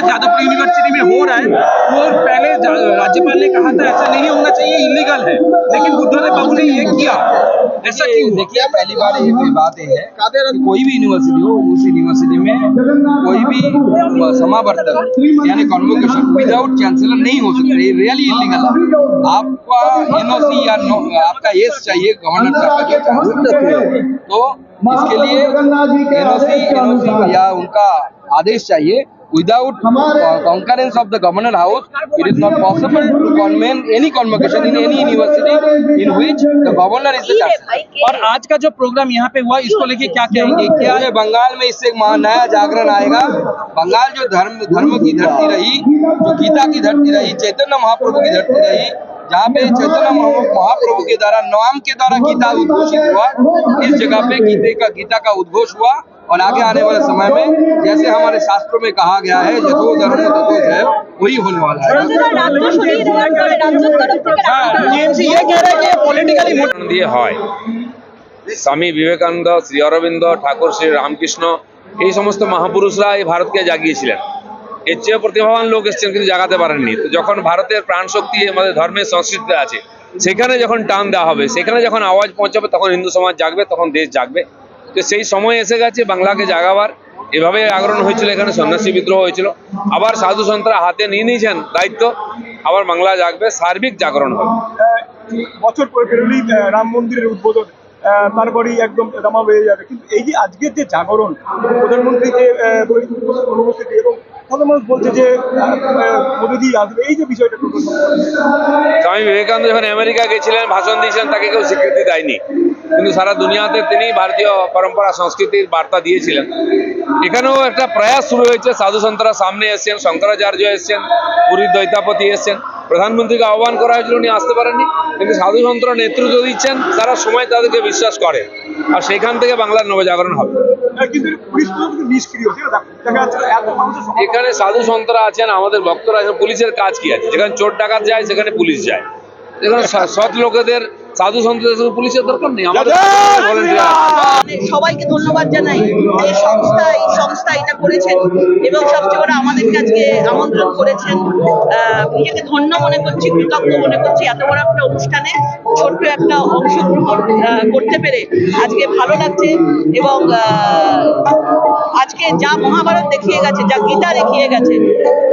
Jadavpur university में हो रहा है। वो पहले राज्यपाल ने कहा था ऐसा नहीं होना चाहिए इलीगल है। लेकिन बुद्धदेव बाबू ने ये किया। ऐसा क्यों? देखिए पहली बार ये बात है। कोई भी यूनिवर्सिटी हो उस यूनिवर्सिटी में कोई भी समावर्तन यानी कॉन्वोकेशन विदाउट चांसलर नहीं हो सकता। ये रियली इलीगल है। आपका एनओसी या नो आपका एस चाहिए गवर्नर साहब का तो इसके लिए एनओसी एनओसी या उनका आदेश चाहिए without uh, concurrence of the governor house it is not possible to convene any convocation in any university in which the governor is the chancellor और आज का जो प्रोग्राम यहाँ पे हुआ इसको लेके क्या कहेंगे क्या hai है बंगाल में इससे नया जागरण आएगा बंगाल जो धर्म धर्म की धरती रही जो गीता की धरती रही चैतन्य महाप्रभु की धरती रही जहाँ पे चैतन्य महा- महाप्रभु के द्वारा नाम के द्वारा गीता उद्घोषित हुआ इस जगह पे गीते का गीता का उद्घोष हुआ और आगे आने वाले समय में जैसे हमारे शास्त्रों में कहा गया है यथो धर्म तथो है वही होने वाला है রাজ্য সরিয়ে দেওয়ার পরে রাজ্যের তরফ থেকে टीएमसी ये कह रहा है कि पॉलिटिकली দিয়ে হয় স্বামী বিবেকানন্দ শ্রী অরবিন্দ ঠাকুর শ্রী রামকৃষ্ণ এই সমস্ত মহাপুরুষরা এই ভারতকে জাগিয়েছিলেন এর চেয়ে প্রতিভাবান লোক এসেছেন কিন্তু জাগাতে পারেননি। তো যখন ভারতের প্রাণ শক্তি আমাদের ধর্মের সংস্কৃতিতে আছে, সেখানে যখন টান দেওয়া হবে, সেখানে যখন আওয়াজ পৌঁছাবে, তখন হিন্দু সমাজ জাগবে, তখন দেশ জাগবে। তো সেই সময় এসে গেছে, বাংলাকে জাগাবার। এভাবে আগ্রহণ হয়েছিল এখানে, সন্ন্যাসী বিদ্রোহ হয়েছিল। আবার সাধু সন্তরা হাতে নিয়ে নিয়েছেন দায়িত্ব। আবার বাংলা জাগবে, সার্বিক জাগরণ হবে। বছর রাম মন্দিরের উদ্বোধন। তারপরেই একদম দামা হয়ে যাবে। কিন্তু এই যে আজকের যে জাগরণ প্রধানমন্ত্রী যে অনুপস্থিতি এবং মানুষ বলছে যে আহ, আসবে। এই যে বিষয়টা স্বামী বিবেকানন্দ যখন আমেরিকা গেছিলেন ভাষণ দিয়েছিলেন তাকে কেউ স্বীকৃতি দেয়নি। কিন্তু সারা দুনিয়াতে তিনি ভারতীয় পরম্পরা সংস্কৃতির বার্তা দিয়েছিলেন। এখানেও একটা প্রয়াস শুরু হয়েছে। সাধু সন্তরা সামনে এসছেন শঙ্করাচার্য এসছেন পুরীর দৈতাপতি এসছেন। প্রধানমন্ত্রীকে আহ্বান করা হয়েছিল উনি আসতে পারেননি। কিন্তু সাধু সন্তরা নেতৃত্ব দিচ্ছেন তারা সময় তাদেরকে বিশ্বাস করে। আর সেখান থেকে বাংলার নবজাগরণ হবে। কিন্তু পুলিশ নিষ্ক্রিয়, ঠিক আছে? এখানে সাধু সন্তরা আছেন, আমাদের ভক্তরা আছেন, পুলিশের কাজ কি আছে? যেখানে চোর ডাকাত যায়, সেখানে পুলিশ যায়। সৎ লোকেদের সাধু সন্তদের পুলিশের দরকার নেই আমাদের সবাইকে ধন্যবাদ জানাই যে সংস্থা এই সংস্থা এটা করেছেন এবং সবচেয়ে বড় আমাদের কাছে আমন্ত্রণ করেছেন। আহ, নিজেকে ধন্য মনে করছি কৃতজ্ঞ মনে করছি এত বড় একটা অনুষ্ঠানে ছোট্ট একটা অংশগ্রহণ আহ, করতে পেরে আজকে ভালো লাগছে এবং আহ, আজকে যা মহাভারত দেখিয়ে গেছে যা গীতা দেখিয়ে গেছে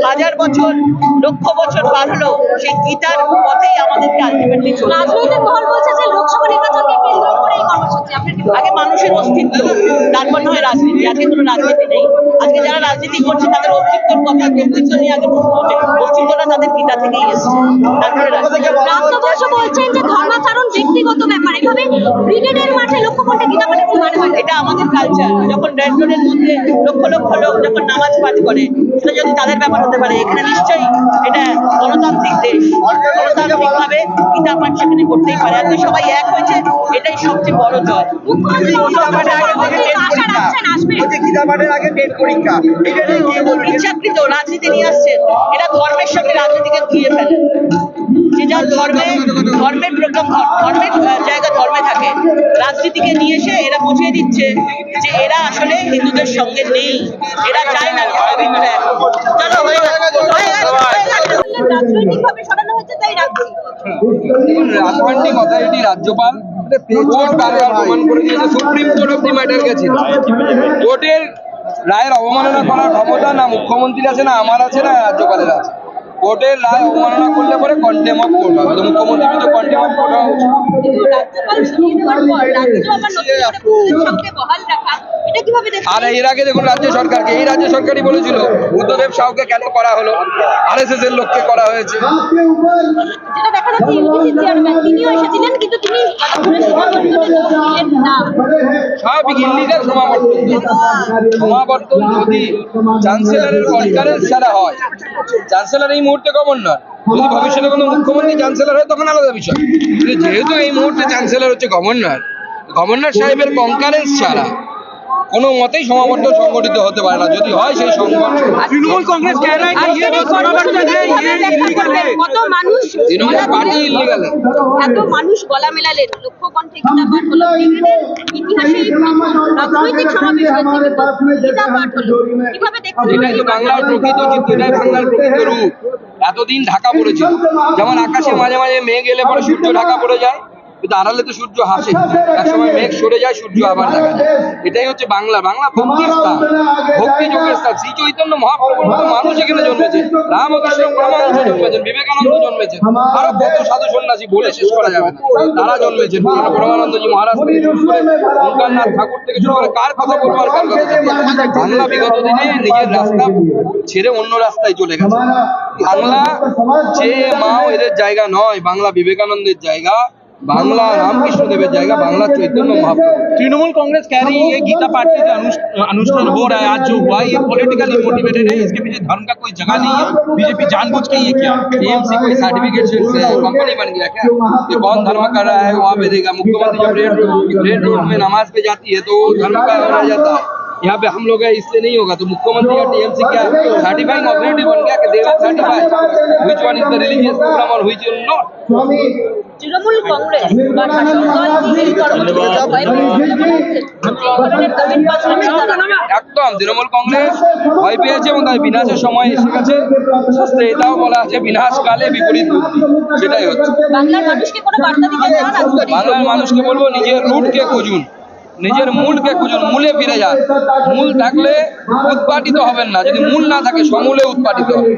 হাজার বছর লক্ষ বছর পার হলো সেই গীতার পথেই আমাদেরকে আলটিমেটলি চলতে আগে মানুষের অস্তিত্ব তারপর নয় রাজনীতি আজকে কোনো রাজনীতি নেই। আজকে যারা রাজনীতি করছে তাদের অস্তিত্বর কথা অস্তিত্ব নিয়ে আগে প্রশ্ন অস্তিত্বটা তাদের গীতা থেকেই এসছে। তারপরে রাজনীতি। বলছেন যে ধর্মাচরণ ব্যক্তিগত ব্যাপার। এভাবে ব্রিগেডের মাঠে লক্ষ্য করতে গীতা পাঠে কি মানে হয়? এটা আমাদের কালচার যখন মধ্যে লক্ষ লক্ষ লোক যখন নামাজ পাঠ করে সেটা যদি তাদের ব্যাপার হতে পারে এখানে নিশ্চয়ই এটা গীতা পাঠ সেখানে করতেই পারে। আজকে সবাই এক হয়েছে এটাই সবচেয়ে বড় জয় ইচ্ছাকৃত রাজনীতি নিয়ে আসছেন এরা ধর্মের সঙ্গে রাজনীতিকে ঘিরে ফেলে। যে যার ধর্মে ধর্মের প্রোগ্রাম ধর্মের জায়গা ধর্মে থাকে রাজনীতিকে নিয়ে এসে এরা বুঝিয়ে দিচ্ছে যে এরা আসলে হিন্দুদের সঙ্গে নেই। এরা চায় না হোক। চলো হয়ে গেছে, সরানো হয়েছে তাই রাখছি অ্যাপয়েন্টিং অথরিটি রাজ্যপাল কোর্ট করে দিয়েছে, সুপ্রিম কোর্ট অব্দি ম্যাটার গেছে। কোর্টের রায়ের অবমাননা করার ক্ষমতা না মুখ্যমন্ত্রীর আছে, না আমার আছে, না রাজ্যপালের আছে। কোর্টের রায় অবমাননা করলে পরে কন্টেম অফ কোর্ট হবে। তো মুখ্যমন্ত্রী তো কন্টেম অফ কোর্ট হওয়া উচিত কিন্তু আর এর আগে দেখুন রাজ্য সরকারকে এই রাজ্য সরকারই বলেছিল বুদ্ধদেব সাউকে কেন করা হলো? আর এস এস এর লোককে করা হয়েছে যেটা দেখা যাচ্ছে ইউনিসি চেয়ারম্যান তিনিও এসেছিলেন কিন্তু তিনি ততক্ষণে সমাবর্তনে যোগ দিলেন না সমাবর্তন। সমাবর্তন যদি চ্যান্সেলারের কনফারেন্স ছাড়া হয় চ্যান্সেলার এই মুহূর্তে যদি ভবিষ্যতে কোনো মুখ্যমন্ত্রী চ্যান্সেলার হয় তখন আলাদা বিষয়। কিন্তু যেহেতু এই মুহূর্তে চ্যান্সেলার হচ্ছে গভর্নর গভর্নর সাহেবের কনফারেন্স ছাড়া কোনো মতেই সমাবর্তন সংগঠিত হতে পারে না। যদি হয় সেই সংগঠন। তৃণমূল কংগ্রেস এত মানুষ গলা মেলালেন লক্ষ কণ্ঠে গীতা হলো ব্রিগেডের ইতিহাসে রাজনৈতিক সমাবেশ হয়েছে কিন্তু হলো কীভাবে দেখছেন এটাই তো বাংলার প্রকৃত চিত্র এটাই বাংলার প্রকৃত রূপ এতদিন ঢাকা পড়েছিল। যেমন আকাশে মাঝে মাঝে মেঘ এলে পরে সূর্য ঢাকা পড়ে যায় কিন্তু আড়ালে তো সূর্য হাসে। একসময় মেঘ সরে যায় সূর্য আবার দেখা যায়। এটাই হচ্ছে বাংলা। বাংলা ভক্তির স্থান। ভক্তি যোগের স্থান। শ্রী চৈতন্য মহাপ্রভুর মতো মানুষ এখানে জন্মেছে। রামকৃষ্ণ পরমাংশ জন্মেছেন বিবেকানন্দ জন্মেছেন। আরও কত সাধু সন্ন্যাসী বলে শেষ করা যাবে না। তারা জন্মেছেন। পরমানন্দজি মহারাজ থেকে শুরু করে ওঙ্কারনাথ ঠাকুর থেকে শুরু করে কার কথা বলব আর কার কথা? বাংলা বিগত দিনে নিজের রাস্তা ছেড়ে অন্য রাস্তায় চলে গেছে। বাংলা যে মাও এদের জায়গা নয় বাংলা বিবেকানন্দের জায়গা बांग्ला हाँ, रामकृष्ण देवे जाएगा हाँ, बांग्ला चैतन्य हाँ, महाप्रभु। तृणमूल कांग्रेस कह रही है गीता पार्टी से अनुष्ठान हो रहा है आज जो हुआ ये पॉलिटिकली मोटिवेटेड है इसके पीछे धर्म का कोई जगह नहीं है। बीजेपी जानबूझ के ये क्या? एएमसी कोई सर्टिफिकेट कंपनी बन गया क्या? ये कौन धर्म कर रहा है वहाँ पे देगा मुख्यमंत्री जब रेड रेड रोड में नमाज़ पे जाती है तो धर्म का माना जाता है। यहाँ पे हम लोग है इससे नहीं होगा तो मुख्यमंत्री और टीएमसी क्या? सर्टिफाइंग ऑथोरिटी बन गया कि देवा certified which one is the religious program और which is not Trinamool Congress বা শাসক দল একদম তৃণমূল কংগ্রেস ভয় পেয়েছে এবং তার বিনাশের সময় এসে গেছে শাস্ত্রে এটাও বলা আছে বিনাশ কালে বিপরীত বুদ্ধি সেটাই হচ্ছে। বাংলার মানুষকে কোনো বার্তা দিতে চান আজকের এই বাংলার মানুষকে বলব নিজের রুটকে খুঁজুন। নিজের মূলকে খুঁজুন মূলে ফিরে যান। মূল থাকলে উৎপাটিত হবেন না। যদি মূল না থাকে সমূলে উৎপাটিত হবে